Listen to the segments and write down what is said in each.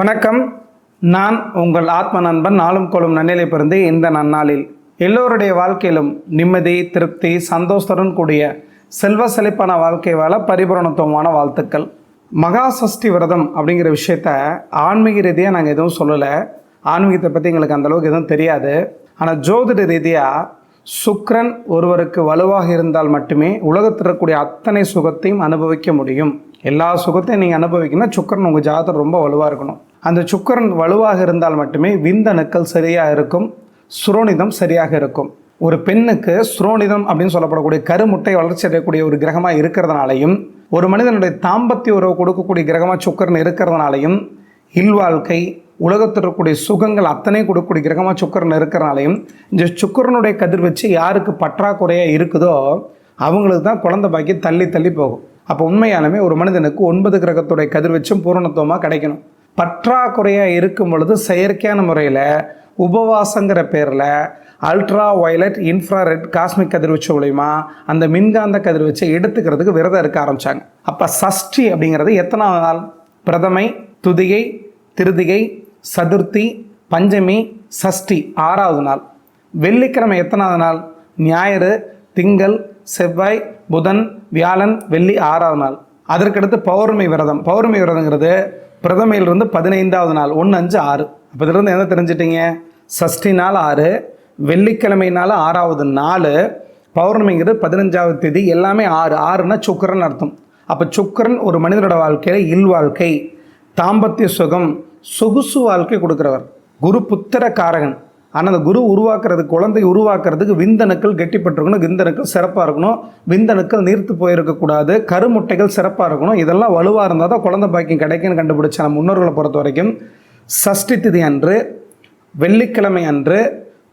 வணக்கம். நான் உங்கள் ஆத்ம நண்பன் நாளும் கோளும் நன்னிலை பிறந்து இந்த நன்னாளில். எல்லோருடைய வாழ்க்கையிலும் நிம்மதி திருப்தி சந்தோஷத்துடன் கூடிய செல்வ செழிப்பான வாழ்க்கை வாழ பரிபூரணத்துவமான வாழ்த்துக்கள். மகா சஷ்டி விரதம் அப்படிங்கிற விஷயத்த ஆன்மீக ரீதியாக நாங்கள் எதுவும் சொல்லலை. ஆன்மீகத்தை பற்றி எங்களுக்கு அந்தளவுக்கு எதுவும் தெரியாது. ஆனால் ஜோதிட ரீதியாக சுக்ரன் ஒருவருக்கு வலுவாக இருந்தால் மட்டுமே உலகத்தில் இருக்கக்கூடிய அத்தனை சுகத்தையும் அனுபவிக்க முடியும். எல்லா சுகத்தையும் நீங்கள் அனுபவிக்கணும்னா சுக்கரன் உங்கள் ஜாதகம் ரொம்ப வலுவாக இருக்கணும். அந்த சுக்கரன் வலுவாக இருந்தால் மட்டுமே விந்தணுக்கள் சரியாக இருக்கும். சுரோனிதம் சரியாக இருக்கும். ஒரு பெண்ணுக்கு சுரோனிதம் அப்படின்னு சொல்லப்படக்கூடிய கருமுட்டை வளர்ச்சி அடையக்கூடிய ஒரு கிரகமாக இருக்கிறதுனாலையும் ஒரு மனிதனுடைய தாம்பத்திய உறவு கொடுக்கக்கூடிய கிரகமாக சுக்கரன் இருக்கிறதுனாலையும் இல்வாழ்க்கை உலகத்தில் இருக்கக்கூடிய சுகங்கள் அத்தனை கொடுக்கக்கூடிய கிரகமாக சுக்கரன் இருக்கிறனாலையும் இந்த சுக்கரனுடைய கதிர்வீச்சு யாருக்கு பற்றாக்குறையாக இருக்குதோ அவங்களுக்கு தான் குழந்தை பாக்கி தள்ளி தள்ளி போகும். அப்போ உண்மையாலுமே ஒரு மனிதனுக்கு ஒன்பது கிரகத்துடைய கதிர்வீச்சும் பூரணத்துவமாக கிடைக்கணும். பற்றாக்குறையாக இருக்கும் பொழுது செயற்கையான முறையில் உபவாசங்கிற பேரில் அல்ட்ரா வயலட் இன்ஃப்ராரெட் காஸ்மிக் கதிர்வீச்சு மூலிமா அந்த மின்காந்த கதிர்வீச்சை எடுத்துக்கிறதுக்கு விரதம் இருக்க ஆரம்பித்தாங்க அப்போ சஷ்டி அப்படிங்கிறது எத்தனாவது நாள்? பிரதமை துதிகை திருதிகை சதுர்த்தி பஞ்சமி சஷ்டி ஆறாவது நாள். வெள்ளிக்கிழமை எத்தனாவது நாள்? ஞாயிறு திங்கள் செவ்வாய் புதன் வியாழன் வெள்ளி ஆறாவது நாள். அதற்கடுத்து பௌர்ணமி விரதம். பௌர்ணமி விரதங்கிறது பிரதமையிலிருந்து பதினைந்தாவது நாள் ஒன்று அஞ்சு ஆறு. அப்போ இதிலிருந்து என்ன தெரிஞ்சிட்டிங்க? சஷ்டி நாள் ஆறு வெள்ளிக்கிழமை நாள் ஆறாவது நாள் பௌர்ணமிங்கிறது பதினஞ்சாவது தேதி எல்லாமே ஆறு. ஆறுனா சுக்கரன் அர்த்தம். அப்போ சுக்கரன் ஒரு மனிதனோட வாழ்க்கையில் இல் வாழ்க்கை தாம்பத்திய சுகம் சொகுசு வாழ்க்கை கொடுக்குறவர். குரு புத்திர காரகன் ஆனால் அந்த குரு உருவாக்குறதுக்கு குழந்தை உருவாக்குறதுக்கு விந்தணுக்கள் கெட்டிப்பட்டிருக்கணும் விந்தணுக்கள் சிறப்பாக இருக்கணும். விந்தணுக்கள் நீர்த்து போயிருக்கக்கூடாது கருமுட்டைகள் சிறப்பாக இருக்கணும். இதெல்லாம் வலுவாக இருந்தால் தான் குழந்தை பாக்கியம் கிடைக்குன்னு கண்டுபிடிச்ச நம்ம முன்னோர்களை பொறுத்த வரைக்கும் சஷ்டி திதி அன்று வெள்ளிக்கிழமை அன்று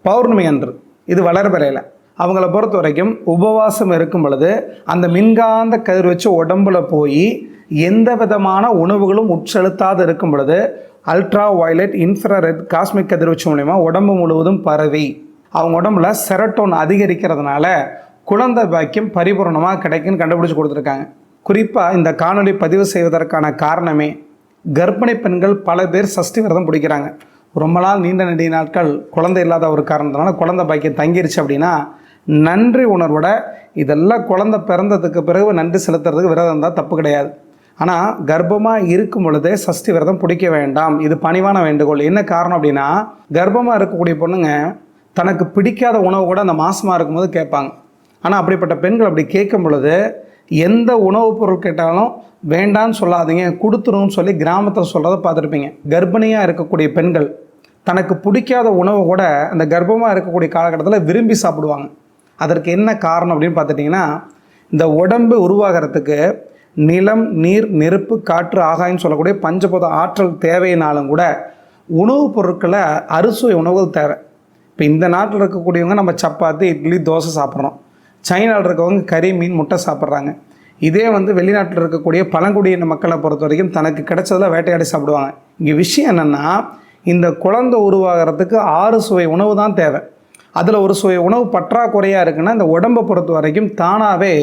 பௌர்ணமி அன்று இது வளர்பிறையில். அவங்கள பொறுத்த வரைக்கும் உபவாசம் இருக்கும் பொழுது அந்த மின்காந்த கதிர் வச்சு உடம்புல போய் எந்த விதமான உணவுகளும் உட்செலுத்தாது இருக்கும் பொழுது அல்ட்ரா வயலட் இன்ஃப்ராரெட் காஸ்மிக் கதிர்வீச்சு மூலயமா உடம்பு முழுவதும் பரவி அவங்க உடம்புல செரட்டோன் அதிகரிக்கிறதுனால குழந்தை பாக்கியம் பரிபூர்ணமாக கிடைக்குன்னு கண்டுபிடிச்சு கொடுத்துருக்காங்க. குறிப்பாக இந்த காணொளி பதிவு செய்வதற்கான காரணமே கர்ப்பிணி பெண்கள் பல பேர் சஷ்டி விரதம் பிடிக்கிறாங்க. ரொம்ப நாள் நீண்ட நெடிய நாட்கள் குழந்தை இல்லாத ஒரு காரணத்தினால குழந்தை பாக்கியம் தங்கிருச்சு அப்படின்னா நன்றி உணர்வோட இதெல்லாம் குழந்தை பிறந்ததுக்கு பிறகு நன்றி செலுத்துறதுக்கு விரதம் தான் தப்பு கிடையாது. ஆனால் கர்ப்பமாக இருக்கும் பொழுதே சஷ்டி விரதம் பிடிக்க வேண்டாம். இது பணிவான வேண்டுகோள். என்ன காரணம் அப்படின்னா கர்ப்பமாக இருக்கக்கூடிய பொண்ணுங்க தனக்கு பிடிக்காத உணவு கூட அந்த மாசமாக இருக்கும்போது கேட்பாங்க. ஆனால் அப்படிப்பட்ட பெண்கள் அப்படி கேட்கும் பொழுது எந்த உணவுப் பொருள் கேட்டாலும் வேண்டான்னு சொல்லாதீங்க கொடுத்துருன்னு சொல்லி கிராமத்தில் சொல்கிறத பார்த்துருப்பீங்க. கர்ப்பிணியாக இருக்கக்கூடிய பெண்கள் தனக்கு பிடிக்காத உணவை கூட அந்த கர்ப்பமாக இருக்கக்கூடிய காலகட்டத்தில் விரும்பி சாப்பிடுவாங்க. அதற்கு என்ன காரணம் அப்படின்னு பார்த்துட்டிங்கன்னா இந்த உடம்பு உருவாகிறதுக்கு நிலம் நீர் நெருப்பு காற்று ஆகாயம்னு சொல்லக்கூடிய பஞ்சபோத ஆற்றல் தேவையினாலும் கூட உணவுப் பொருட்களை அறுசுவை உணவுகள் தேவை. இப்போ இந்த நாட்டில் இருக்கக்கூடியவங்க நம்ம சப்பாத்தி இட்லி தோசை சாப்பிட்றோம் சைனாவில் இருக்கவங்க கறி மீன் முட்டை சாப்பிட்றாங்க. இதே வந்து வெளிநாட்டில் இருக்கக்கூடிய பழங்குடியின மக்களை பொறுத்த வரைக்கும் தனக்கு கிடைச்சதில் வேட்டையாடி சாப்பிடுவாங்க. இங்கே விஷயம் என்னென்னா இந்த குழந்தை உருவாகிறதுக்கு ஆறு சுவை உணவு தான் தேவை. அதில் ஒரு சுய உணவு பற்றாக்குறையாக இருக்குன்னா இந்த உடம்பை பொறுத்த வரைக்கும் தானாகவே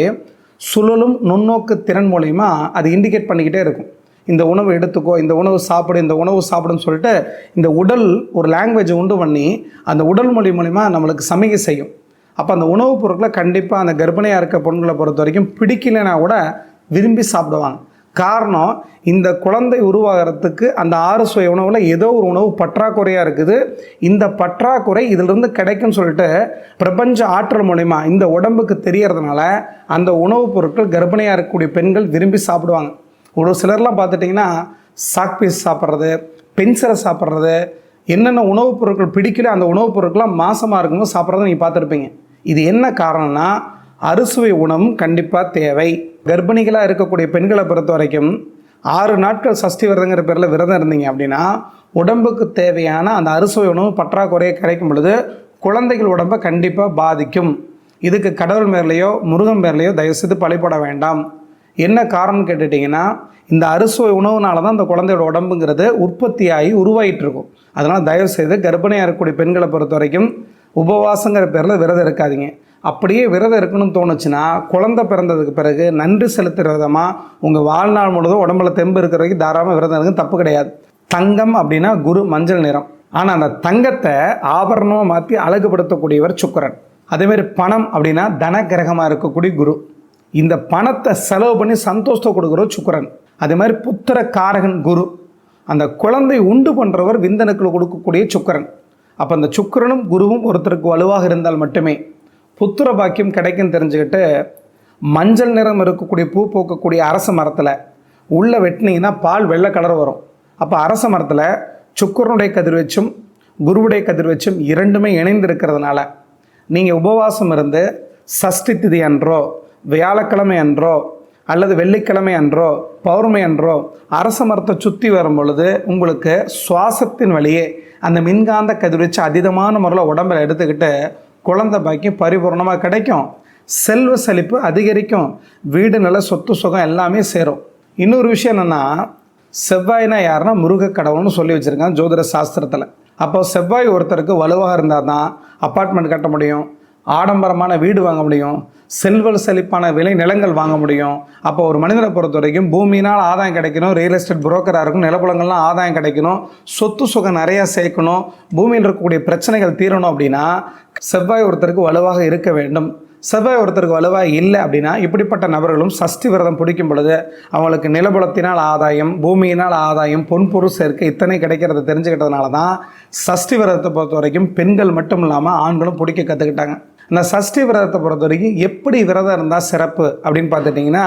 சுழலும் நுண்ணோக்கு திறன் மூலயமா அது இண்டிகேட் பண்ணிக்கிட்டே இருக்கும். இந்த உணவு எடுத்துக்கோ இந்த உணவு சாப்பிடு இந்த உணவு சாப்பிடுன்னு சொல்லிட்டு இந்த உடல் ஒரு லாங்குவேஜை உண்டு பண்ணி அந்த உடல் மொழி மூலிமா நம்மளுக்கு சமிகை செய்யும். அப்போ அந்த உணவுப் பொருட்களை கண்டிப்பாக அந்த கர்ப்பிணியாக இருக்க பொண்களை பொறுத்த வரைக்கும் பிடிக்கலைன்னா கூட விரும்பி சாப்பிடுவாங்க. காரணம் இந்த குழந்தை உருவாகிறதுக்கு அந்த ஆறு சுவை உணவில் ஏதோ ஒரு உணவு பற்றாக்குறையாக இருக்குது. இந்த பற்றாக்குறை இதிலிருந்து கிடைக்கும்னு சொல்லிட்டு பிரபஞ்ச ஆற்றல் மூலிமா இந்த உடம்புக்கு தெரியறதுனால அந்த உணவுப் பொருட்கள் கர்ப்பிணியாக இருக்கக்கூடிய பெண்கள் விரும்பி சாப்பிடுவாங்க. ஒரு சிலர்லாம் பார்த்துட்டிங்கன்னா சாக் பீஸ் சாப்பிட்றது பென்சரை சாப்பிட்றது என்னென்ன உணவுப் பொருட்கள் பிடிக்கல அந்த உணவுப் பொருட்கள்லாம் மாசமாக இருக்கும்போது சாப்பிட்றத நீங்கள் பார்த்துருப்பீங்க. இது என்ன காரணம்னா அறுசுவை உணவும் கண்டிப்பாக தேவை. கர்ப்பிணிகளாக இருக்கக்கூடிய பெண்களை பொறுத்த வரைக்கும் ஆறு நாட்கள் சஷ்டி விரதங்கிற பேரில் விரதம் இருந்தீங்க அப்படின்னா உடம்புக்கு தேவையான அந்த அறுசுவை உணவு பற்றாக்குறையை கிடைக்கும் பொழுது குழந்தைகள் உடம்பை கண்டிப்பாக பாதிக்கும். இதுக்கு கடவுள் மேலேயோ முருகன் மேலேயோ தயவுசெய்து பழிபட வேண்டாம். என்ன காரணம் கேட்டுட்டிங்கன்னா இந்த அறுசுவை உணவுனால தான் இந்த குழந்தையோட உடம்புங்கிறது உற்பத்தியாகி உருவாகிட்டு இருக்கும் அதனால் தயவுசெய்து கர்ப்பிணியாக இருக்கக்கூடிய பெண்களை பொறுத்த வரைக்கும் உபவாசங்கிற பேரில் விரதம் இருக்காதீங்க. அப்படியே விரதம் இருக்கணும்னு தோணுச்சுன்னா குழந்தை பிறந்ததுக்கு பிறகு நன்றி செலுத்துகிற விதமாக உங்கள் வாழ்நாள் முழுவதும் உடம்புல தெம்பு இருக்கிற வரைக்கும் தாராளமாக விரதம் இருக்கு தப்பு கிடையாது. தங்கம் அப்படின்னா குரு மஞ்சள் நிறம். ஆனால் அந்த தங்கத்தை ஆபரணமாக மாற்றி அழகுபடுத்தக்கூடியவர் சுக்கிரன். அதேமாதிரி பணம் அப்படின்னா தன கிரகமாக இருக்கக்கூடிய குரு. இந்த பணத்தை செலவு பண்ணி சந்தோஷத்தை கொடுக்குறவர் சுக்கரன். அதே மாதிரி புத்திர காரகன் குரு. அந்த குழந்தை உண்டு பண்ணுறவர் விந்தணுக்கள் கொடுக்கக்கூடிய சுக்கரன். அப்போ அந்த சுக்கிரனும் குருவும் ஒருத்தருக்கு வலுவாக இருந்தால் மட்டுமே புத்திர பாக்கியம் கிடைக்கும் தெரிஞ்சுக்கிட்டு மஞ்சள் நிறம் இருக்கக்கூடிய பூ பூக்கக்கூடிய அரச மரத்தில் உள்ளே வெட்டினீங்கன்னா பால் வெள்ளை கலர் வரும். அப்போ அரச மரத்தில் சுக்கரனுடைய கதிர்வச்சும் குருவுடைய கதிர்வச்சும் இரண்டுமே இணைந்து இருக்கிறதுனால நீங்கள் உபவாசம் இருந்து சஷ்டி திதி அன்றோ வியாழக்கிழமை அன்றோ அல்லது வெள்ளிக்கிழமை அன்றோ பௌர்ணமி அன்றோ அரச மரத்தை சுற்றி வரும் பொழுது உங்களுக்கு சுவாசத்தின் வழியே அந்த மின்காந்த கதிர்வச்சு அதீதமான முறையில் உடம்பில் எடுத்துக்கிட்டு குழந்தை பாக்கியம் பரிபூர்ணமாக கிடைக்கும். செல்வ செழிப்பு அதிகரிக்கும். வீடு நல்ல சொத்து சுகம் எல்லாமே சேரும். இன்னொரு விஷயம் என்னென்னா செவ்வாய்னா யாருன்னா முருக கடவுள்னு சொல்லி வச்சுருக்காங்க ஜோதிட சாஸ்திரத்தில். அப்போ செவ்வாய் ஒருத்தருக்கு வலுவாக இருந்தால் தான் அப்பார்ட்மெண்ட் கட்ட முடியும். ஆடம்பரமான வீடு வாங்க முடியும். செல்வல் செழிப்பான விலை நிலங்கள் வாங்க முடியும். அப்போ ஒரு மனிதனை பொறுத்த வரைக்கும் பூமியினால் ஆதாயம் கிடைக்கணும் ரியல் எஸ்டேட் புரோக்கராக இருக்கும் நிலப்புலங்கள்லாம் ஆதாயம் கிடைக்கணும் சொத்து சுகம் நிறையா சேர்க்கணும் பூமியில் இருக்கக்கூடிய பிரச்சனைகள் தீரணும் அப்படின்னா செவ்வாய் ஒருத்தருக்கு வலுவாக இருக்க வேண்டும். செவ்வாய் ஒருத்தருக்கு வலுவாக இல்லை அப்படின்னா இப்படிப்பட்ட நபர்களும் சஷ்டி விரதம் பிடிக்கும் பொழுது அவங்களுக்கு நிலபுலத்தினால் ஆதாயம் பூமியினால் ஆதாயம் பொன்பொருள் சேர்க்கை இத்தனை கிடைக்கிறத தெரிஞ்சுக்கிட்டதுனால தான் சஷ்டி விரதத்தை பொறுத்த வரைக்கும் பெண்கள் மட்டும் இல்லாமல் ஆண்களும் பிடிக்க கற்றுக்கிட்டாங்க இந்த சஷ்டி விரதத்தை பொறுத்த வரைக்கும் எப்படி விரதம் இருந்தால் சிறப்பு அப்படின்னு பார்த்துட்டிங்கன்னா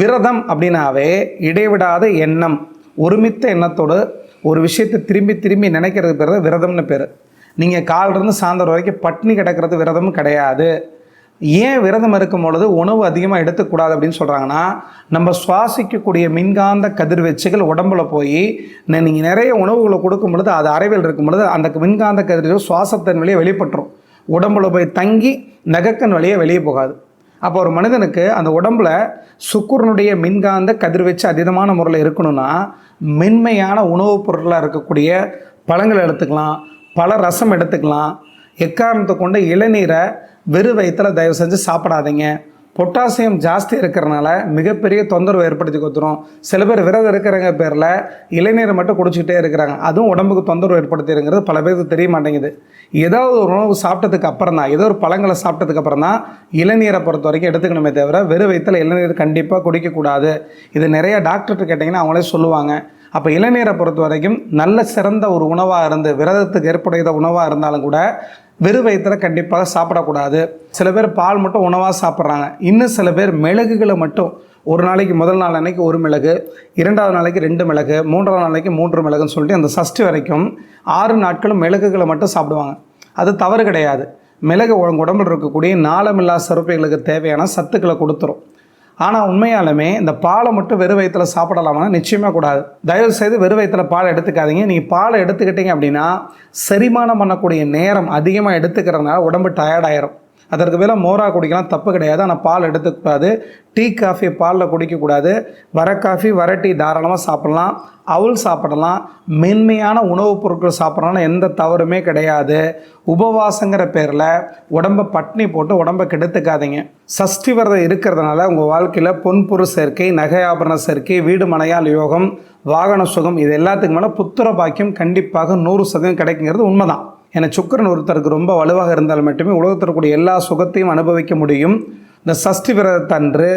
விரதம் அப்படின்னாவே இடைவிடாத எண்ணம் ஒருமித்த எண்ணத்தோடு ஒரு விஷயத்தை திரும்பி திரும்பி நினைக்கிறது பேர் தான் விரதம்னு பேர். நீங்கள் காலிலிருந்து சாயந்தரம் வரைக்கும் பட்னி கிடக்கிறது விரதமும் கிடையாது. ஏன் விரதம் இருக்கும் பொழுது உணவு அதிகமாக எடுத்துக்கூடாது அப்படின்னு சொல்கிறாங்கன்னா நம்ம சுவாசிக்கக்கூடிய மின்காந்த கதிர்வீச்சுகள் உடம்புல போய் நீங்கள் நிறைய உணவுகளை கொடுக்கும் பொழுது அது அறைவில் இருக்கும் பொழுது அந்த மின்காந்த கதிர்வீச்சு சுவாசத்தன் வழியே வெளிப்பட்டுரும். உடம்புல போய் தங்கி நகக்கன் வழியே வெளியே போகாது. அப்போ ஒரு மனிதனுக்கு அந்த உடம்புல சுக்குரனுடைய மின்காந்த கதிர்வீச்சு அதீதமான முறையில் இருக்கணும்னா மென்மையான உணவுப் பொருளாக இருக்கக்கூடிய பழங்கள் எடுத்துக்கலாம் பல ரசம் எடுத்துக்கலாம். எக்காரணத்தை கொண்டு இளநீரை வெறும் வயிற்றில் தயவு செஞ்சு சாப்பிடாதீங்க. பொட்டாசியம் ஜாஸ்தி இருக்கிறனால மிகப்பெரிய தொந்தரவு ஏற்படுத்தி கொடுத்துரும். சில பேர் விரதம் இருக்கிறவங்க பேரில் இளநீரை மட்டும் குடிச்சிக்கிட்டே இருக்கிறாங்க. அதுவும் உடம்புக்கு தொந்தரவு ஏற்படுத்திடுங்கிறது பல பேருக்கு தெரிய மாட்டேங்குது. ஏதாவது ஒரு உணவு சாப்பிட்டதுக்கு அப்புறம் தான் ஏதோ ஒரு பழங்களை சாப்பிட்டதுக்கு அப்புறம் தான் இளநீரை பொறுத்த வரைக்கும் எடுத்துக்கணுமே தவிர வெறும் வயிற்றில் இளநீர் கண்டிப்பாக குடிக்கக்கூடாது. இது நிறைய டாக்டர்கிட்ட கேட்டிங்கன்னா அவங்களே சொல்லுவாங்க. அப்போ இளநீரை பொறுத்த வரைக்கும் நல்ல சிறந்த ஒரு உணவாக இருந்து விரதத்துக்கு ஏற்புடைய உணவாக இருந்தாலும் கூட வெறும் வயிற்றில் கண்டிப்பாக சாப்பிடக்கூடாது. சில பேர் பால் மட்டும் உணவாக சாப்பிட்றாங்க. இன்னும் சில பேர் மிளகுகளை மட்டும் ஒரு நாளைக்கு முதல் நாள் அன்னைக்கு ஒரு மிளகு இரண்டாவது நாளைக்கு ரெண்டு மிளகு மூன்றாவது நாளைக்கு மூன்று மிளகுன்னு சொல்லிட்டு அந்த சஷ்டி வரைக்கும் ஆறு நாட்களும் மிளகுகளை மட்டும் சாப்பிடுவாங்க. அது தவறு கிடையாது. மிளகு உங்க உடம்புல இருக்கக்கூடிய நாளமில்லா சிறப்புகளுக்கு தேவையான சத்துக்களை கொடுத்துரும். ஆனால் உண்மையாலுமே இந்த பாலை மட்டும் வெறும் வயிற்றில் சாப்பிடலாமா நிச்சயமாக கூடாது. தயவு செய்து வெறும் வயிற்றில் பால் எடுத்துக்காதீங்க. நீங்கள் பாலை எடுத்துக்கிட்டீங்க அப்படின்னா செரிமானம் பண்ணக்கூடிய நேரம் அதிகமாக எடுத்துக்கிறதுனால உடம்பு டயர்டாயிரும் அதற்கு மேலே மோரா குடிக்கலாம் தப்பு கிடையாது. ஆனால் பால் எடுத்துக்கூடாது. டீ காஃபி பாலில் குடிக்கக்கூடாது. வர காஃபி வர டீ தாராளமாக சாப்பிடலாம். அவுள் சாப்பிடலாம். மென்மையான உணவுப் பொருட்கள் சாப்பிட்றதுனால எந்த தவறுமே கிடையாது. உபவாசங்கிற பேரில் உடம்பை பட்னி போட்டு உடம்பை கெடுத்துக்காதீங்க. சஷ்டி விரதம் இருக்கிறதுனால உங்கள் வாழ்க்கையில் பொன்பொரு சேர்க்கை நகை ஆபரண சேர்க்கை வீடு மனையால் யோகம் வாகன சுகம் இது எல்லாத்துக்கு மேலே புத்திர பாக்கியம் கண்டிப்பாக நூறு சதவீதம் கிடைக்குங்கிறது உண்மைதான். ஏன்னா சுக்கரன் ஒருத்தருக்கு ரொம்ப வலுவாக இருந்தால் மட்டுமே உலகத்தில் இருக்கக்கூடிய எல்லா சுகத்தையும் அனுபவிக்க முடியும். இந்த சஷ்டி விரதத்தன்று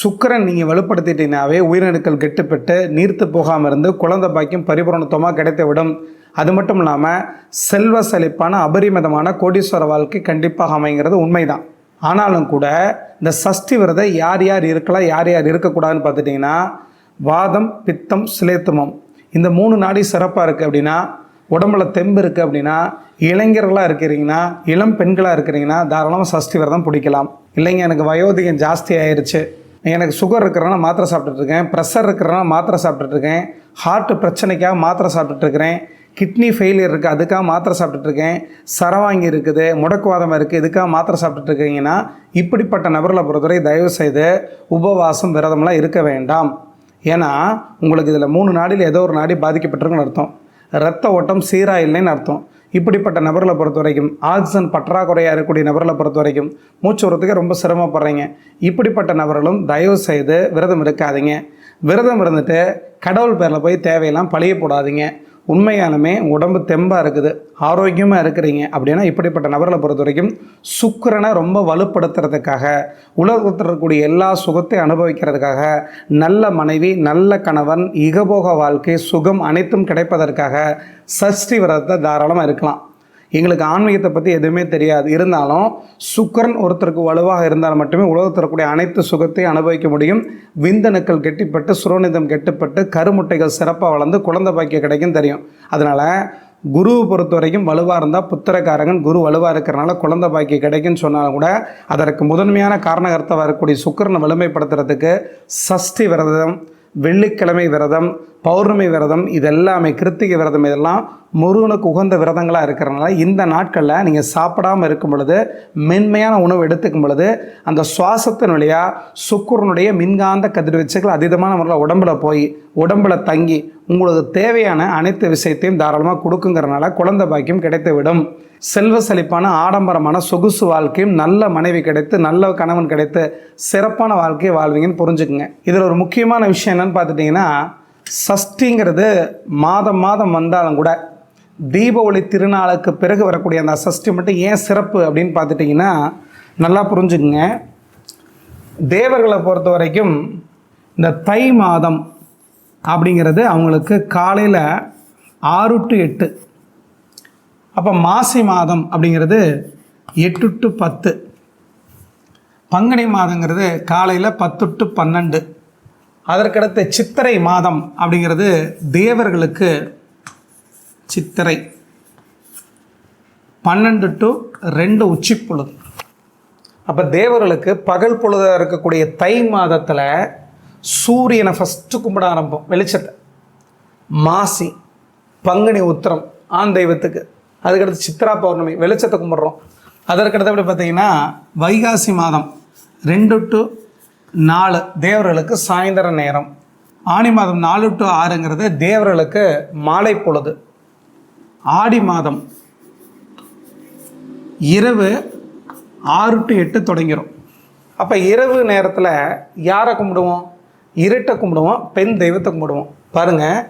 சுக்கரன் நீங்கள் வலுப்படுத்திட்டீங்கனாவே உயிரணுக்கள் கெட்டுப்பட்டு நீர்த்து போகாமல் இருந்து குழந்தை பாக்கியம் பரிபூரணத்துவமாக கிடைத்து விடும் அது மட்டும் இல்லாமல் செல்வ செழிப்பான அபரிமிதமான கோடீஸ்வர வாழ்க்கை கண்டிப்பாக அமைங்கிறது உண்மைதான். ஆனாலும் கூட இந்த சஷ்டி விரதம் யார் யார் இருக்கலாம் யார் யார் இருக்கக்கூடாதுன்னு பார்த்துட்டிங்கன்னா வாதம் பித்தம் சிலேத்துமம். இந்த மூணு நாடி சிறப்பாக இருக்குது அப்படின்னா உடம்புல தெம்பு இருக்குது அப்படின்னா இளைஞர்களாக இருக்கிறீங்கன்னா இளம் பெண்களாக இருக்கிறீங்கன்னா தாராளமாக சஷ்டி விரதம் பிடிக்கலாம். இல்லைங்க எனக்கு வயோதிகம் ஜாஸ்தி ஆயிடுச்சு எனக்கு சுகர் இருக்கிறனா மாத்திரை சாப்பிட்டுட்டு இருக்கேன். ப்ரெஷர் இருக்கிறனா மாத்திரை சாப்பிட்டுட்டு இருக்கேன். ஹார்ட் பிரச்சனைக்காக மாத்திரை சாப்பிட்டுட்டு இருக்கிறேன். கிட்னி ஃபெயிலியர் இருக்குது அதுக்காக மாத்திரை சாப்பிட்டுட்ருக்கேன் சரவாங்கி இருக்குது முடக்குவாதம் இருக்குது இதுக்காக மாத்திரை சாப்பிட்டுட்ருக்கீங்கன்னா இப்படிப்பட்ட நபர்களை பொறுத்தவரை தயவு செய்து உபவாசம் விரதம்லாம் இருக்க வேண்டாம். ஏன்னா உங்களுக்கு இதில் மூணு நாடியில் ஏதோ ஒரு நாடி பாதிக்கப்பட்டிருக்குன்னு அர்த்தம். ரத்த ஓட்டம் சீராக இல்லைன்னு அர்த்தம். இப்படிப்பட்ட நபர்களை பொறுத்த வரைக்கும் ஆக்சிஜன் பற்றாக்குறையாக இருக்கக்கூடிய நபர்களை பொறுத்த வரைக்கும் மூச்சு விடுறதுக்கு ரொம்ப சிரமப்படுறீங்க. இப்படிப்பட்ட நபர்களும் தயவு செய்து விரதம் இருக்காதீங்க. விரதம் இருந்துட்டு கடவுள் பேரில் போய் தேவையெல்லாம் பழிய போடாதீங்க உண்மையாலுமே உடம்பு தெம்பாக இருக்குது. ஆரோக்கியமாக இருக்கிறீங்க அப்படின்னா இப்படிப்பட்ட நபர்களை பொறுத்த வரைக்கும் சுக்கரனை ரொம்ப வலுப்படுத்துறதுக்காக உலகத்தில் இருக்கக்கூடிய எல்லா சுகத்தை அனுபவிக்கிறதுக்காக நல்ல மனைவி நல்ல கணவன் இகபோக வாழ்க்கை சுகம் அனைத்தும் கிடைப்பதற்காக சஷ்டி விரதத்தை தாராளமாக இருக்கலாம். எங்களுக்கு ஆன்மீகத்தை பற்றி எதுவுமே தெரியாது. இருந்தாலும் சுக்கரன் ஒருத்தருக்கு வலுவாக இருந்தால் மட்டுமே உலகத்தில் இருக்கக்கூடிய அனைத்து சுகத்தையும் அனுபவிக்க முடியும். விந்தணுக்கள் கெட்டிப்பட்டு சுரோனிதம் கெட்டுப்பட்டு கருமுட்டைகள் சிறப்பாக வளர்ந்து குழந்தை பாக்கிய கிடைக்கும் தெரியும். அதனால் குருவை பொறுத்த வரைக்கும் வலுவாக இருந்தால் புத்திரக்காரகன் குரு வலுவாக இருக்கிறனால குழந்தை பாக்கியம் கிடைக்குன்னு சொன்னாலும் கூட அதற்கு முதன்மையான காரணகர்த்தவாக வரக்கூடிய சுக்கரனை வலிமைப்படுத்துறதுக்கு சஷ்டி விரதம் வெள்ளிக்கிழமை விரதம் பௌர்ணமி விரதம் இதெல்லாமே கிருத்திகை விரதம் இதெல்லாம் முருகனுக்கு உகந்த விரதங்களாக இருக்கிறனால இந்த நாட்களில் நீங்கள் சாப்பிடாமல் இருக்கும் பொழுது மென்மையான உணவு எடுத்துக்கும் பொழுது அந்த சுவாசத்தின் வழியாக சுக்குரனுடைய மின்காந்த கதிர்வீச்சுகள் அதீதமான முறையில் உடம்புல போய் உடம்புல தங்கி உங்களுக்கு தேவையான அனைத்து விஷயத்தையும் தாராளமாக கொடுக்குங்கிறனால குழந்தை பாக்கியம் கிடைத்துவிடும். செல்வ செழிப்பான ஆடம்பரமான சொகுசு வாழ்க்கையும் நல்ல மனைவி கிடைத்து நல்ல கணவன் கிடைத்து சிறப்பான வாழ்க்கையை வாழ்வீங்கன்னு புரிஞ்சுக்குங்க. இதில் ஒரு முக்கியமான விஷயம் என்னன்னு பார்த்துட்டிங்கன்னா சஷ்டிங்கிறது மாதம் மாதம் வந்தாலும் கூட தீப ஒளி திருநாளுக்கு பிறகு வரக்கூடிய அந்த சஷ்டி மட்டும் ஏன் சிறப்பு அப்படின்னு பார்த்துட்டிங்கன்னா நல்லா புரிஞ்சுக்குங்க. தேவர்களை பொறுத்த வரைக்கும் இந்த தை மாதம் அப்படிங்கிறது அவங்களுக்கு காலையில் ஆறு டு எட்டு. அப்போ மாசி மாதம் அப்படிங்கிறது எட்டு டு பத்து. பங்குனி மாதங்கிறது காலையில் பத்து டு பன்னெண்டு. அதற்கடுத்து சித்திரை மாதம் அப்படிங்கிறது தேவர்களுக்கு சித்திரை. பன்னெண்டு டு ரெண்டு உச்சி பொழுது அப்போ தேவர்களுக்கு பகல் பொழுதாக இருக்கக்கூடிய தை மாதத்தில் சூரியனை ஃபஸ்ட்டு கும்பிட ஆரம்பம் வெளிச்சத்தை. மாசி பங்குனி உத்திரம் ஆண் தெய்வத்துக்கு. அதுக்கடுத்து சித்ரா பௌர்ணமி வெளிச்சத்தை கும்பிட்றோம். அதற்கடுத்து அப்படி பார்த்தீங்கன்னா வைகாசி மாதம் ரெண்டு டு நாலு தேவர்களுக்கு சாயந்தர நேரம். ஆணி மாதம் நாலு டு ஆறுங்கிறது தேவர்களுக்கு மாலை பொழுது. ஆடி மாதம் இரவு ஆறு டு எட்டு தொடங்கிரும் அப்போ இரவு நேரத்தில் யாரை கும்பிடுவோம்? இருட்டை கும்பிடுவோம் பெண் தெய்வத்தை கும்பிடுவோம். பாருங்கள்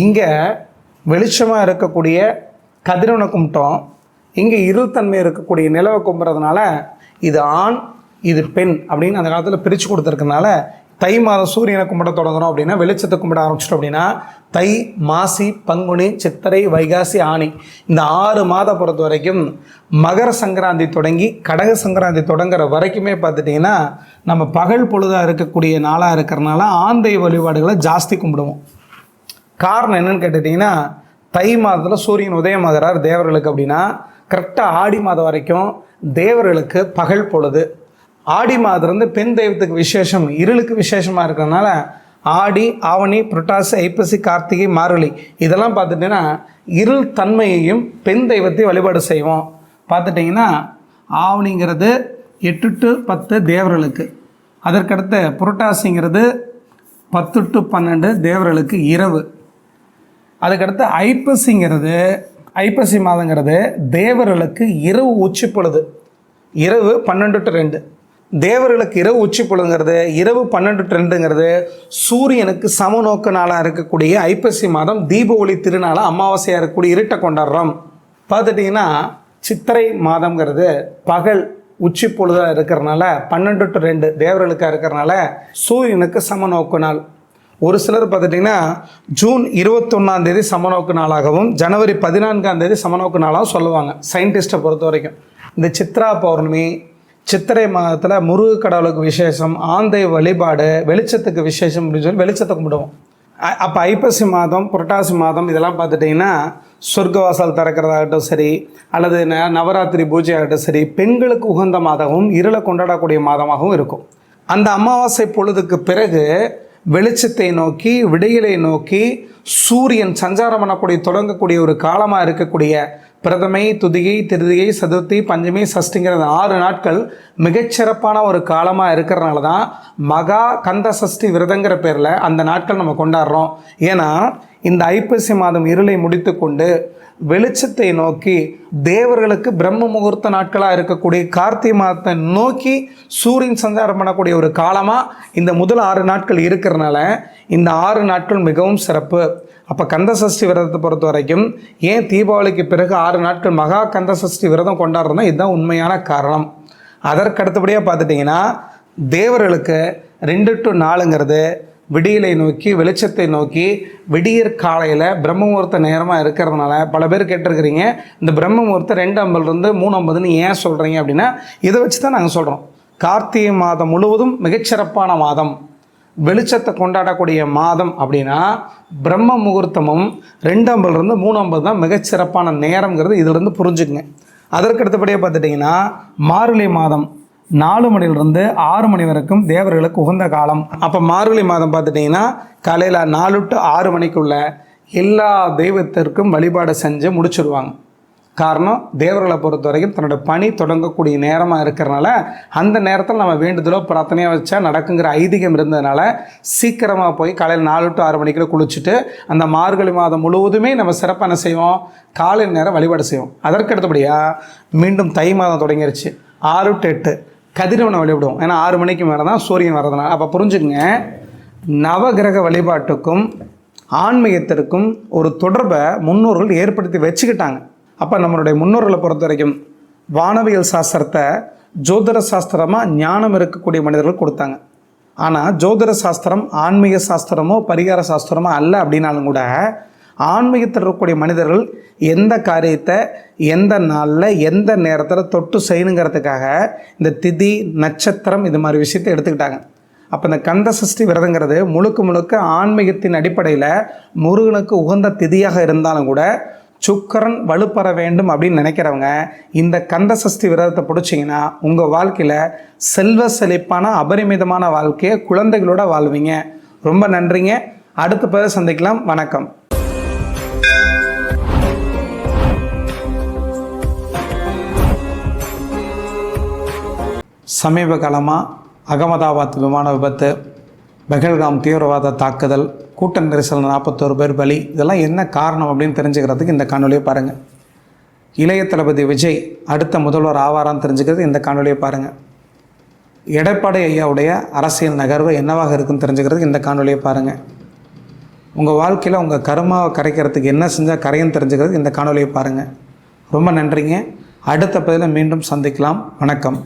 இங்கே வெளிச்சமாக இருக்கக்கூடிய கதிரவனை கும்பிட்டோம். இங்கே இருள்தன்மை இருக்கக்கூடிய நிலவை கும்பிட்றதுனால இது ஆண் இது பெண் அப்படின்னு அந்த காலத்தில் பிரித்து கொடுத்துருக்கனால தை மாதம் சூரியனை கும்பிட தொடங்குறோம் அப்படின்னா வெளிச்சத்தை கும்பிட ஆரம்பிச்சிட்டோம் அப்படின்னா தை மாசி பங்குனி சித்திரை வைகாசி ஆணி இந்த ஆறு மாதம் பொறுத்த வரைக்கும் மகர சங்கராந்தி தொடங்கி கடக சங்கராந்தி தொடங்குற வரைக்குமே பார்த்துட்டிங்கன்னா நம்ம பகல் பொழுதாக இருக்கக்கூடிய நாளாக இருக்கிறனால ஆந்தை வழிபாடுகளை ஜாஸ்தி கும்பிடுவோம். காரணம் என்னன்னு கேட்டுட்டிங்கன்னா தை மாதத்தில் சூரியன் உதயமாகிறார் தேவர்களுக்கு அப்படின்னா கரெக்டாக ஆடி மாதம் வரைக்கும் தேவர்களுக்கு பகல் பொழுது ஆடி மாதத்துலேருந்து பெண் தெய்வத்துக்கு விசேஷம் இருளுக்கு விசேஷமாக இருக்கிறதுனால ஆடி ஆவணி புரட்டாசி ஐப்பசி கார்த்திகை மார்கழி இதெல்லாம் பார்த்துட்டிங்கன்னா இருள் தன்மையையும் பெண் தெய்வத்தை வழிபாடு செய்வோம். பார்த்துட்டிங்கன்னா ஆவணிங்கிறது எட்டு டு பத்து தேவர்களுக்கு. அதற்கடுத்து புரட்டாசிங்கிறது பத்து டு பன்னெண்டு தேவர்களுக்கு இரவு. அதுக்கடுத்து ஐப்பசிங்கிறது ஐப்பசி மாதங்கிறது தேவர்களுக்கு இரவு உச்சி பொழுது இரவு பன்னெண்டு டு ரெண்டு. தேவர்களுக்கு இரவு உச்சி புலங்கிறது இரவு பன்னெண்டு ட்ரெண்டுங்கிறது சூரியனுக்கு சமநோக்க நாளாக இருக்கக்கூடிய ஐப்பசி மாதம் தீப ஒளி திருநாளாக அமாவாசையாக இருக்கக்கூடிய இருட்டை கொண்டாடுறோம். பார்த்துட்டிங்கன்னா சித்திரை மாதங்கிறது பகல் உச்சி பொழுதாக இருக்கிறனால பன்னெண்டு டு ரெண்டு தேவர்களுக்காக இருக்கிறனால சூரியனுக்கு சமநோக்கு நாள் ஒரு சிலர் பார்த்துட்டிங்கன்னா ஜூன் இருபத்தொன்னாம் தேதி சமநோக்கு நாளாகவும் ஜனவரி பதினான்காம் தேதி சமநோக்கு நாளாகவும் சொல்லுவாங்க சயின்டிஸ்ட்டை பொறுத்த வரைக்கும் இந்த சித்ரா பௌர்ணமி சித்திரை மாதத்தில் முருக கடவுளுக்கு விசேஷம் ஆந்தை வழிபாடு வெளிச்சத்துக்கு விசேஷம் அப்படின்னு சொல்லி வெளிச்சத்தை கும்பிடுவோம். அப்போ ஐப்பசி மாதம் புரட்டாசி மாதம் இதெல்லாம் பார்த்துட்டிங்கன்னா சொர்க்கவாசல் திறக்கிறதாகட்டும் சரி அல்லது ந நவராத்திரி பூஜை ஆகட்டும் சரி பெண்களுக்கு உகந்த மாதமும் இருளை கொண்டாடக்கூடிய மாதமாகவும் இருக்கும். அந்த அமாவாசை பொழுதுக்கு பிறகு வெளிச்சத்தை நோக்கி விடையிலை நோக்கி சூரியன் சஞ்சாரம் பண்ணக்கூடிய தொடங்கக்கூடிய ஒரு காலமாக இருக்கக்கூடிய பிரதமை துதிகை திருதிகை சதுர்த்தி பஞ்சமி சஷ்டிங்கிற ஆறு நாட்கள் மிகச்சிறப்பான ஒரு காலமாக இருக்கிறனால தான் மகா கந்த சஷ்டி விரதங்கிற பேரில் அந்த நாட்கள் நம்ம கொண்டாடுறோம். ஏன்னா இந்த ஐப்பசி மாதம் இருளை முடித்துக்கொண்டு வெளிச்சத்தை நோக்கி தேவர்களுக்கு பிரம்ம முகூர்த்த நாட்களாக இருக்கக்கூடிய கார்த்திகை மாதத்தை நோக்கி சூரியன் சஞ்சாரம் பண்ணக்கூடிய ஒரு காலமாக இந்த முதல் ஆறு நாட்கள் இருக்கிறனால இந்த ஆறு நாட்கள் மிகவும் சிறப்பு. அப்போ கந்த சஷ்டி விரதத்தை பொறுத்த வரைக்கும் ஏன் தீபாவளிக்கு பிறகு ஆறு நாட்கள் மகா கந்த சஷ்டி விரதம் கொண்டாடுறதுனா இதுதான் உண்மையான காரணம். அதற்கு அடுத்தபடியாக பார்த்துட்டிங்கன்னா தேவர்களுக்கு ரெண்டு டு நாலுங்கிறது விடியலை நோக்கி வெளிச்சத்தை நோக்கி விடியற் காலையில் பிரம்ம முகூர்த்த நேரமாக இருக்கிறதுனால பல பேர் கேட்டிருக்கிறீங்க இந்த பிரம்ம முகூர்த்தம் ரெண்டு ஐம்பதுலேருந்து மூணு ஐம்பதுன்னு ஏன் சொல்கிறீங்க அப்படின்னா இதை வச்சு தான் நாங்கள் சொல்கிறோம் கார்த்திகை மாதம் முழுவதும் மிகச்சிறப்பான மாதம். வெளிச்சத்தை கொண்டாடக்கூடிய மாதம் அப்படின்னா பிரம்ம முகூர்த்தமும் ரெண்டு ஐம்பதுலேருந்து மூணு ஐம்பது தான் மிகச்சிறப்பான நேரங்கிறது இதிலிருந்து புரிஞ்சுக்குங்க. அதற்கு அடுத்தபடியாக பார்த்துட்டிங்கன்னா மார்கழி மாதம். நாலு மணிலிருந்து ஆறு மணி வரைக்கும் தேவர்களுக்கு உகந்த காலம். அப்போ மார்கழி மாதம் பார்த்துட்டிங்கன்னா காலையில் நாலு டு ஆறு மணிக்குள்ள எல்லா தெய்வத்திற்கும் வழிபாடு செஞ்சு முடிச்சிடுவாங்க காரணம் தேவர்களை பொறுத்த வரைக்கும் தன்னோட பணி தொடங்கக்கூடிய நேரமாக இருக்கிறனால அந்த நேரத்தில் நம்ம வேண்டுதலோ பிரார்த்தனையாக வச்சா நடக்குங்கிற ஐதீகம் இருந்ததுனால சீக்கிரமாக போய் காலையில் நாலு டு ஆறு மணிக்குள்ள குளிச்சுட்டு அந்த மார்கழி மாதம் முழுவதுமே நம்ம சிறப்பாக என்ன செய்வோம்? காலை நேரம் வழிபாடு செய்வோம். அதற்கு அடுத்தபடியாக மீண்டும் தை மாதம் தொடங்கிருச்சு. ஆறு டு எட்டு. கதிரவனை வழிபடுவோம். ஏன்னா ஆறு மணிக்கு மேலே தான் சூரியன் வரதுனால அப்போ புரிஞ்சுக்குங்க. நவகிரக வழிபாட்டுக்கும் ஆன்மீகத்திற்கும் ஒரு தொடர்பை முன்னோர்கள் ஏற்படுத்தி வச்சுக்கிட்டாங்க. அப்போ நம்மளுடைய முன்னோர்களை பொறுத்த வரைக்கும் வானவியல் சாஸ்திரத்தை ஜோதிட சாஸ்திரமாக ஞானம் இருக்கக்கூடிய மனிதர்கள் கொடுத்தாங்க. ஆனால் ஜோதிட சாஸ்திரம் ஆன்மீக சாஸ்திரமோ பரிகார சாஸ்திரமோ அல்ல அப்படின்னாலும் கூட ஆன்மீகத்தில் இருக்கக்கூடிய மனிதர்கள் எந்த காரியத்தை எந்த நாளில் எந்த நேரத்தில் தொட்டு செய்யணுங்கிறதுக்காக இந்த திதி நட்சத்திரம் இது மாதிரி விஷயத்தை எடுத்துக்கிட்டாங்க. அப்போ இந்த கந்த சஷ்டி விரதங்கிறது முழுக்க முழுக்க ஆன்மீகத்தின் அடிப்படையில் முருகனுக்கு உகந்த திதியாக இருந்தாலும் கூட சுக்கரன் வலுப்பெற வேண்டும் அப்படின்னு நினைக்கிறவங்க இந்த கந்த சஷ்டி விரதத்தை பிடிச்சிங்கன்னா உங்கள் வாழ்க்கையில் செல்வ செழிப்பான அபரிமிதமான வாழ்க்கையை குழந்தைகளோட வாழ்வீங்க. ரொம்ப நன்றிங்க. அடுத்த பிறகு சந்திக்கலாம். வணக்கம். சமீப காலமாக அகமதாபாத் விமான விபத்து பெகல்காம் தீவிரவாத தாக்குதல் கூட்ட நெரிசல் நாற்பத்தோரு பேர் பலி இதெல்லாம் என்ன காரணம் அப்படின்னு தெரிஞ்சுக்கிறதுக்கு இந்த காணொலியை பாருங்கள் இளைய தளபதி விஜய் அடுத்த முதல்வர் ஆவாரான்னு தெரிஞ்சுக்கிறது இந்த காணொலியை பாருங்கள் எடப்பாடி ஐயாவுடைய அரசியல் நகர்வு என்னவாக இருக்குன்னு தெரிஞ்சுக்கிறதுக்கு இந்த காணொலியை பாருங்கள் உங்கள் வாழ்க்கையில் உங்கள் கருமாவை கரைக்கிறதுக்கு என்ன செஞ்சால் கரையும் தெரிஞ்சுக்கிறதுக்கு இந்த காணொலியை பாருங்கள் ரொம்ப நன்றிங்க. அடுத்த பதிவில் மீண்டும் சந்திக்கலாம். வணக்கம்.